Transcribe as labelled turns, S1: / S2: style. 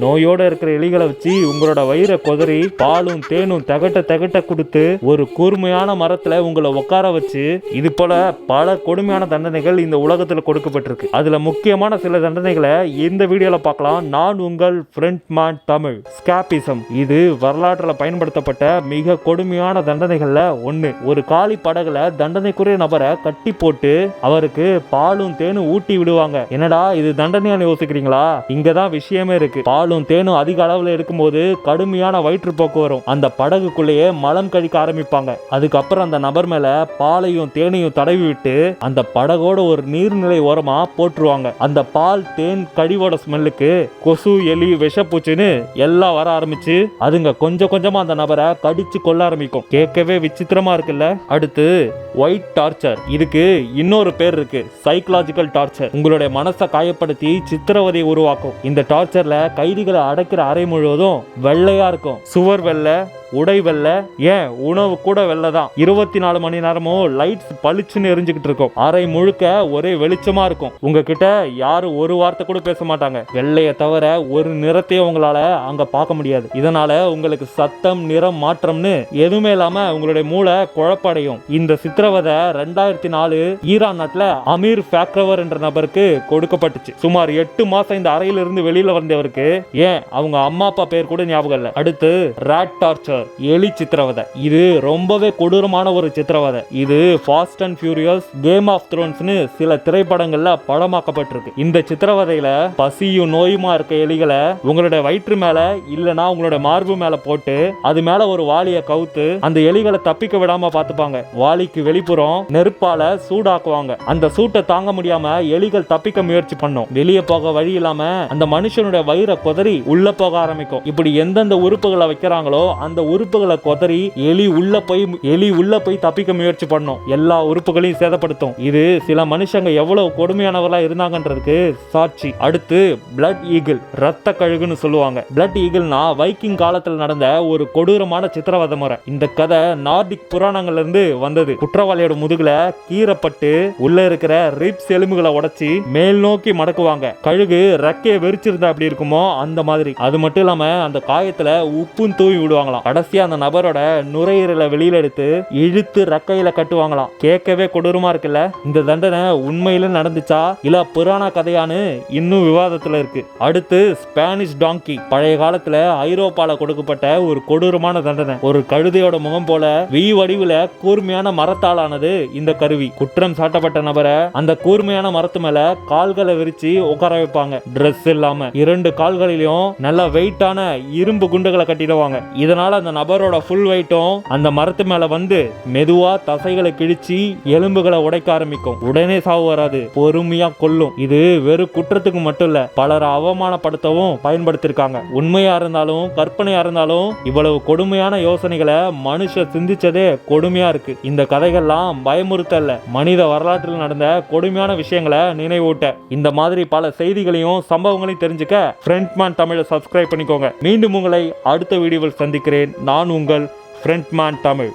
S1: நோயோட இருக்கிற எலிகளை வச்சு உங்களோட வயிறை கொதறி பாலும் தேனும் தகட்ட தகட்ட கொடுத்து ஒரு கூர்மையான மரத்துல உங்களை உட்கார வச்சு இது போல பல கொடுமையான தண்டனைகள் இந்த உலகத்துல கொடுக்கப்பட்டிருக்கு. அதுல முக்கியமான சில தண்டனைகளை இந்த வீடியோல பார்க்கலாம். நான் உங்கள் ஃப்ரெண்ட் மேன் தமிழ். ஸ்காபிசம் இது வரலாற்றில் பயன்படுத்தப்பட்ட மிக கொடுமையான தண்டனைகள்ல ஒண்ணு. ஒரு காலி படகுல தண்டனைக்குரிய நபரை கட்டி போட்டு அவருக்கு பாலும் தேனும் ஊட்டி விடுவாங்க. என்னடா இது தண்டனையான யோசிக்கிறீங்களா? இங்கதான் விஷயமே இருக்கு. பாலும் தேனும் அதிக அளவுல எடுக்கும்போது கடுமையான வயிற்றுப்போக்கு வரும். அந்த படகுக்குள்ளேயே மலம் கழிக்க ஆரம்பிப்பாங்க. அதுக்கப்புறம் அந்த நபர் மேல பாலையும் தேனையும் தடவி விட்டு அந்த படகோட ஒரு நீர்நிலை ஓரமா போட்டுருவாங்க அந்த பால் தேன் கழிவோட ஸ்மெல்லுக்கு கொசு எலி விஷப்பூச்சின்னு எல்லாம் வர ஆரம்பிச்சு அதுங்க கொஞ்சம் கொஞ்சமா அந்த நபரை கடிச்சு கொள்ள ஆரம்பிக்கும். கேட்கவே விசித்திரமா இருக்குல்ல? அடுத்து ஒயிட் டார்ச்சர் இதுக்கு இன்னொரு பேர் இருக்கு. சைக்கலாஜிக்கல் டார்ச்சர் உங்களுடைய மனசை காயப்படுத்தி சித்திரவதை உருவாக்கும். இந்த டார்ச்சர்ல கைதிகளை அடைக்கிற அறை முழுவதும் வெள்ளையா இருக்கும். சுவர் வெள்ளை உடை வெள்ளை ஏன்? உணவு கூட வெள்ளை தான் இருபத்தி நாலு மணி நேரமும் லைட்ஸ் பளிச்சுன்னு எரிஞ்சுக்கிட்டு இருக்கும். அறை முழுக்க ஒரே வெளிச்சமா இருக்கும். உங்ககிட்ட யாரும் ஒரு வார்த்தை கூட பேச மாட்டாங்க. வெள்ளையை தவிர ஒரு நிறத்தையும் உங்களால அங்க பார்க்க முடியாது. இதனால உங்களுக்கு சத்தம் நிறம் மாற்றம்னு எதுவுமே இல்லாம உங்களுடைய மூளை குழப்படையும். இந்த சித்திரவதை ரெண்டாயிரத்தி நாலு ஈரான் நாட்டுல அமீர் ஃபேக்ரவர் என்ற நபருக்கு கொடுக்கப்பட்டுச்சு. சுமார் எட்டு மாசம் இந்த அறையிலிருந்து வெளியில வந்தவருக்கு ஏன்? அவங்க அம்மா அப்பா பேர் கூட ஞாபகம் இல்லை. அடுத்து ராட் டார்ச்சர் எலி சித்திரவதை. இது ரொம்பவே கொடூரமான ஒரு சித்திரவதை. இது fast and furious game of த்ரோன்ஸ்னு சில திரைப்படங்கள்ல படமாக்கப்பட்டிருக்கு. இந்த சித்திரவதையில பசியும் நோயுமா இருக்க எலிகளை உங்களுடைய வயிற்று மேல இல்லனா உங்களுடைய மார்பு மேல போட்டு அது மேல ஒரு வாளிய கவுத்து அந்த எலிகளை தப்பிக்க விடாம பாத்துப்பாங்க வாளிக்கு வெளிப்புறம் நெருப்பால சூடாக்குவாங்க. அந்த சூட்டை தாங்க முடியாம எலிகள் தப்பிக்க முயற்சி பண்ணும். வெளியே போக வழி இல்லாம அந்த மனுஷனுடைய வயிறை கொதறி உள்ள போக ஆரம்பிக்கும். இப்படி எந்தெந்த உறுப்புகளை வைக்கிறாங்களோ அந்த உறுப்புகளை கொதறி எலி உள்ள போய் எலி உள்ள போய் தப்பிக்க முயற்சி பண்ணும். எல்லா உறுப்புகளையும் சேதப்படுத்தும். இது சில மனுஷங்க எவ்வளவு கொடுமையானவர்களா இருந்தாங்கன்றதுக்கு சாட்சி. அடுத்து பிளட் ஈகிள் ரத்த கழுகுன்னு சொல்லுவாங்க. பிளட் ஈகிள்னா வைக்கிங் காலத்தில் நடந்த ஒரு கொடூரமான சித்திரவதை முறை. இந்த கதை நார்டிக் புராணங்கள்ல இருந்து வந்தது. குற்றவாளியோட முதுகுல கீறப்பட்டு உள்ள இருக்கிற ரிப்ஸ் எலும்புகளை உடைச்சி மேல் நோக்கி மடக்குவாங்க. கழுகு ரெக்கையை வெறிச்சிருந்தா அப்படி இருக்குமோ அந்த மாதிரி. அது மட்டும் இல்லாம அந்த காயத்துல உப்பும் தூவி விடுவாங்களாம். கடைசியா அந்த நபரோட நுரையீரலை வெளியில எடுத்து இழுத்து ரக்கையில் கட்டுவாங்களாம். கேட்கவே கொடூரமா இருக்குல்ல? இந்த தண்டனை உண்மையில நடந்துச்சா? இல்ல புராண கதையான்னு இன்னும் விவாதத்துல இருக்கு. அடுத்து ஸ்பானிஷ் டாங்கி. பழைய காலத்துல ஐரோப்பால கொடுக்கப்பட்ட ஒரு கொடூரமான தண்டனை. ஒரு கழுதையோட முகம் போல வி வடிவுல கூர்மையான மரத்தாலானது இந்த கருவி. குற்றம் சாட்டப்பட்ட நபரை அந்த கூர்மையான மரத்து மேல கால்களை விரிச்சு உட்கார வைப்பாங்க. ட்ரெஸ் இல்லாம. இரண்டு கால்களிலும் நல்ல வெயிட்டான இரும்பு குண்டுகளை கட்டிடுவாங்க. இதனால அந்த நபரோட ஃபுல் வெயிட்டும் அந்த மரத்து மேல வந்து மெதுவா தசைகளை கிழிச்சு எலும்புகளை உடைக்க ஆரம்பிக்கும். உடனே சாவு வராது. பொறுமையா கொல்லும். இது வெறும் குற்றத்துக்கு மட்டும் இல்ல பலரை அவமானப்படுத்தவும் பயன்படுத்திருக்காங்க. உண்மையா இருந்தாலும் கற்பனையா இருந்தாலும் இவ்வளவு கொடுமையான யோசனைகளை மனுஷ சிந்திச்சதே கொடுமையா இருக்கு. இந்த கதைகள்லாம் பயமுறுத்தல்ல மனித வரலாற்றில் நடந்த கொடுமையான விஷயங்களை நினைவூட்ட. இந்த மாதிரி பல செய்திகளையும் சம்பவங்களையும் தெரிஞ்சுக்க ஃப்ரெண்ட்மேன் தமிழை சப்ஸ்கிரைப் பண்ணிக்கோங்க. மீண்டும் உங்களை அடுத்த வீடியோவில் சந்திக்கிறேன். நான் உங்கள் ஃப்ரண்ட்மேன் தமிழ்.